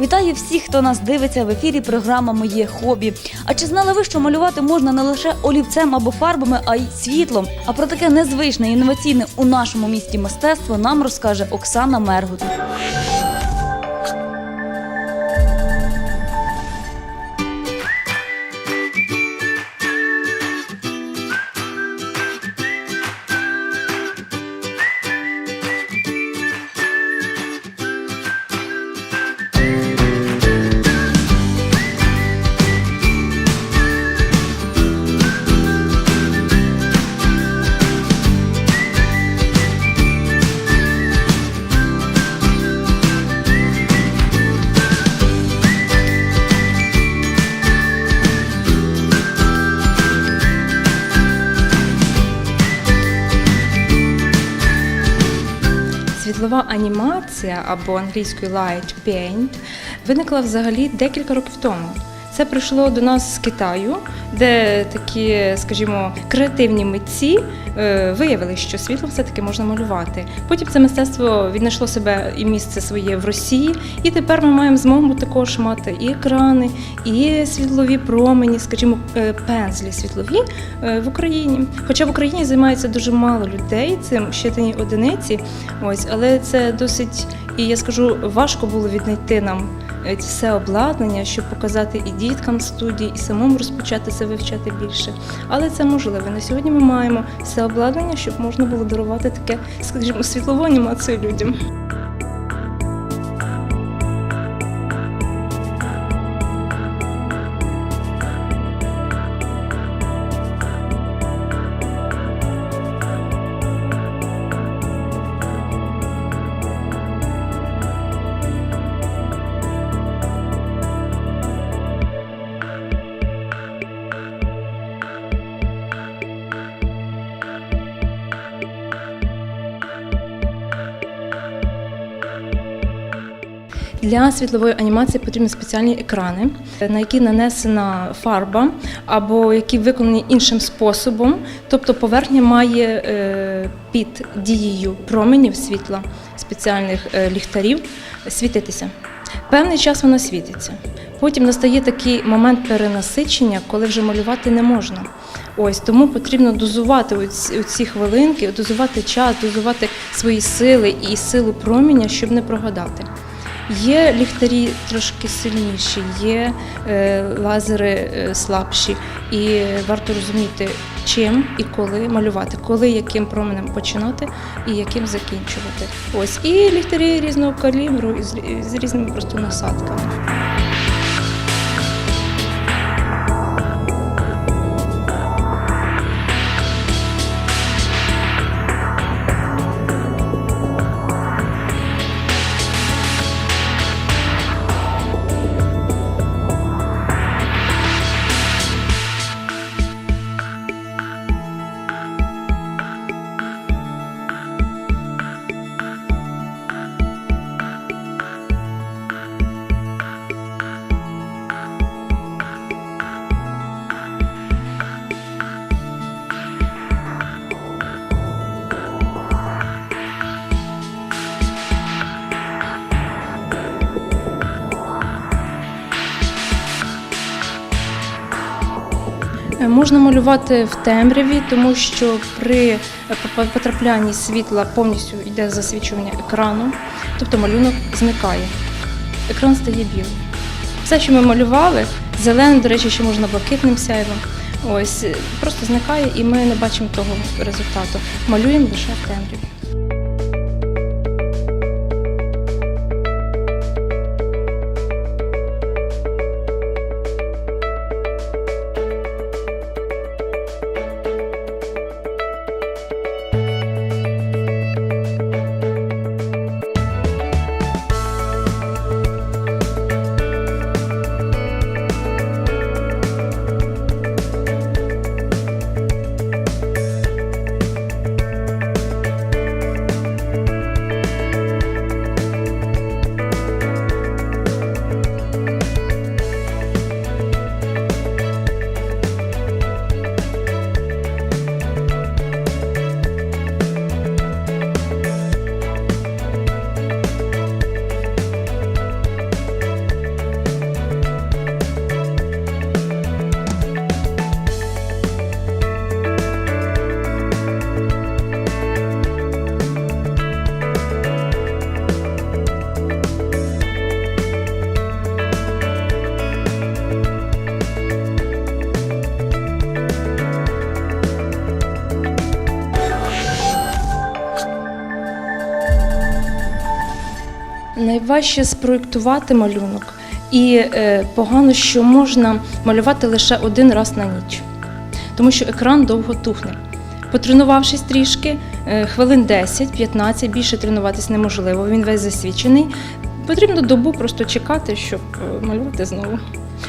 Вітаю всіх, хто нас дивиться в ефірі. Програма Моє хобі. А чи знали ви, що малювати можна не лише олівцем або фарбами, а й світлом? А про таке незвичне і інноваційне у нашому місті мистецтво нам розкаже Оксана Мергут. Світлова анімація або англійською light paint виникла взагалі декілька років тому. Це прийшло до нас з Китаю, де такі, скажімо, креативні митці е, виявили, що світлом все-таки можна малювати. Потім це мистецтво віднайшло себе і місце своє в Росії, і тепер ми маємо змогу також мати і екрани, і світлові промені, скажімо, е, пензлі світлові е, в Україні. Хоча в Україні займається дуже мало людей, цим щитані одиниці. Ось, але це досить, і я скажу, важко було віднайти нам все обладнання, щоб показати і діткам студії, і самому розпочати це вивчати більше. Але це можливо. На сьогодні ми маємо все обладнання, щоб можна було дарувати таке, скажімо, світлову анімацію людям. Для світлової анімації потрібні спеціальні екрани, на які нанесена фарба або які виконані іншим способом. Тобто поверхня має е, під дією променів світла спеціальних е, ліхтарів світитися. Певний час вона світиться. Потім настає такий момент перенасичення, коли вже малювати не можна. Ось тому потрібно дозувати оці хвилинки, дозувати час, дозувати свої сили і силу проміння, щоб не прогадати. Є ліхтарі трошки сильніші, є е, лазери е, слабші, і варто розуміти, чим і коли малювати, коли яким променем починати і яким закінчувати. Ось і ліхтарі різного калібру і з, різними просто насадками. Можна малювати в темряві, тому що при потраплянні світла повністю йде засвічування екрану, тобто малюнок зникає. Екран стає білим. Все, що ми малювали, зелене, до речі, ще можна блакитним сяйвом. Ось е, просто зникає, і ми не бачимо того результату. Малюємо лише в темряві. Важче спроєктувати малюнок. І е, погано, що можна малювати лише один раз на ніч, тому що екран довго тухне. Потренувавшись трішки, е, хвилин 10-15, більше тренуватись неможливо, він весь засвічений. Потрібно добу просто чекати, щоб е, малювати знову.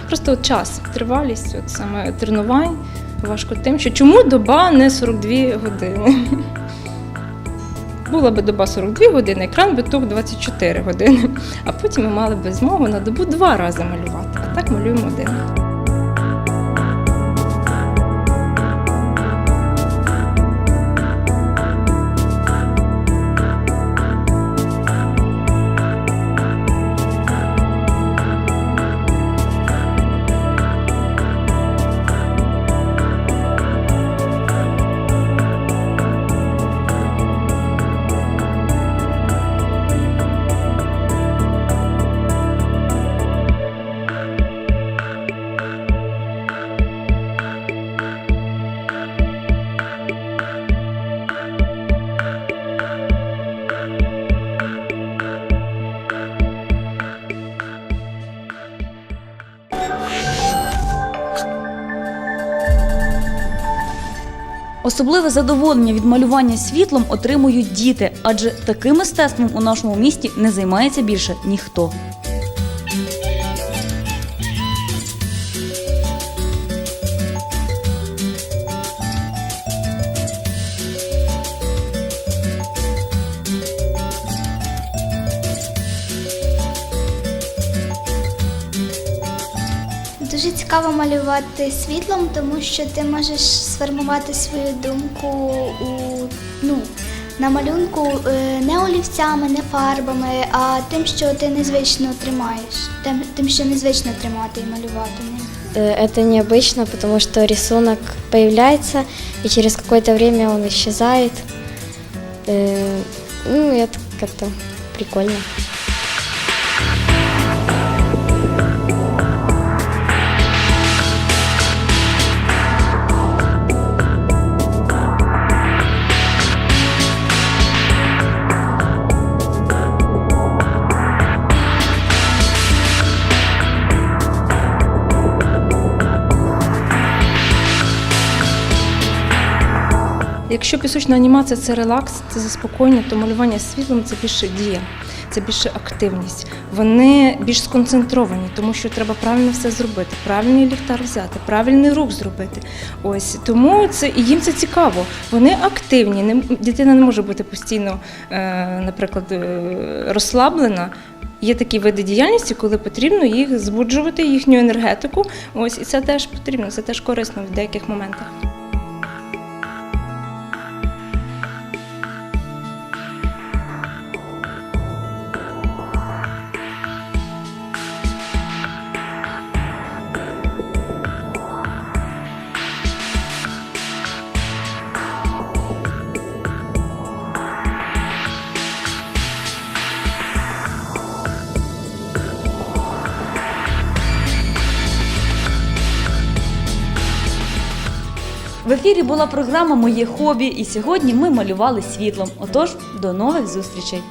Просто час, тривалість, от саме тренувань важко тим, що чому доба не 42 години. Була би доба 42 години, екран би тух 24 години. А потім ми мали б змогу на добу два рази малювати. А так малюємо один. Особливе задоволення від малювання світлом отримують діти, адже таким мистецтвом у нашому місті не займається більше ніхто. цікаво малювати світлом, тому що ти можеш сформувати свою думку у ну, на малюнку е, не олівцями, не фарбами, а тим, що ти незвично тримаєш, тим, тим що незвично тримати і малювати ним. Э, Это необычно, потому что рисунок появляется, и через какое-то время он исчезает. Э, Ну, это как-то прикольно. Якщо пісочна анімація це релакс, це заспокоєння, то малювання світлом це більше дія, це більше активність. Вони більш сконцентровані, тому що треба правильно все зробити, правильний ліхтар взяти, правильний рух зробити. Ось тому це і їм це цікаво. Вони активні. Дитина не може бути постійно, е, наприклад, е, розслаблена. Є такі види діяльності, коли потрібно їх збуджувати, їхню енергетику. Ось і це теж потрібно, це теж корисно в деяких моментах. Ефірі була програма Моє хобі, і сьогодні ми малювали світлом. Отож, до нових зустрічей!